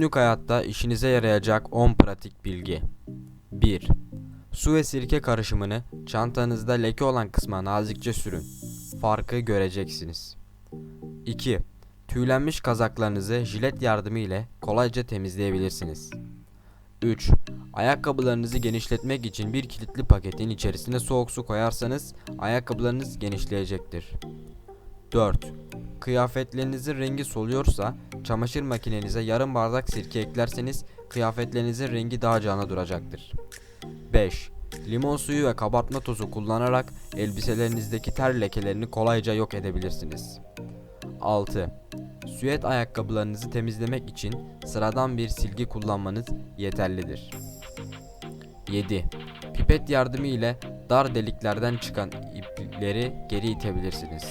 Günlük hayatta işinize yarayacak 10 pratik bilgi. 1. Su ve sirke karışımını çantanızda leke olan kısma nazikçe sürün. Farkı göreceksiniz. 2. Tüylenmiş kazaklarınızı jilet yardımı ile kolayca temizleyebilirsiniz. 3. Ayakkabılarınızı genişletmek için bir kilitli paketin içerisine soğuk su koyarsanız ayakkabılarınız genişleyecektir. 4. Kıyafetlerinizin rengi soluyorsa çamaşır makinenize yarım bardak sirke eklerseniz kıyafetlerinizin rengi daha canlı duracaktır. 5. Limon suyu ve kabartma tozu kullanarak elbiselerinizdeki ter lekelerini kolayca yok edebilirsiniz. 6. Süet ayakkabılarınızı temizlemek için sıradan bir silgi kullanmanız yeterlidir. 7. Pipet yardımı ile dar deliklerden çıkan ipleri geri itebilirsiniz.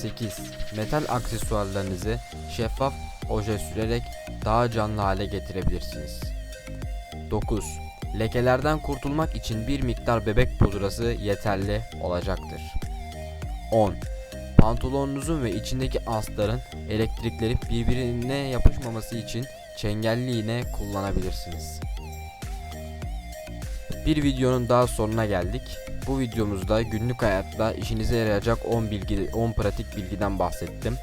8. Metal aksesuarlarınızı şeffaf oje sürerek daha canlı hale getirebilirsiniz. 9. Lekelerden kurtulmak için bir miktar bebek pudrası yeterli olacaktır. 10. Pantolonunuzun ve içindeki astarın elektrikleri birbirine yapışmaması için çengelli iğne kullanabilirsiniz. Bir videonun daha sonuna geldik. Bu videomuzda günlük hayatta işinize yarayacak 10 bilgi 10 pratik bilgiden bahsettim.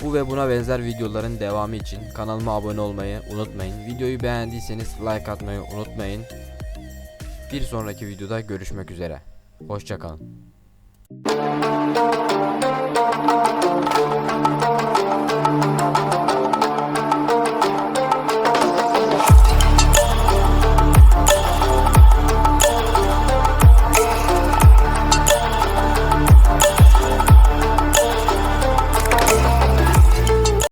Bu ve buna benzer videoların devamı için kanalıma abone olmayı unutmayın. Videoyu beğendiyseniz like atmayı unutmayın. Bir sonraki videoda görüşmek üzere. Hoşçakalın.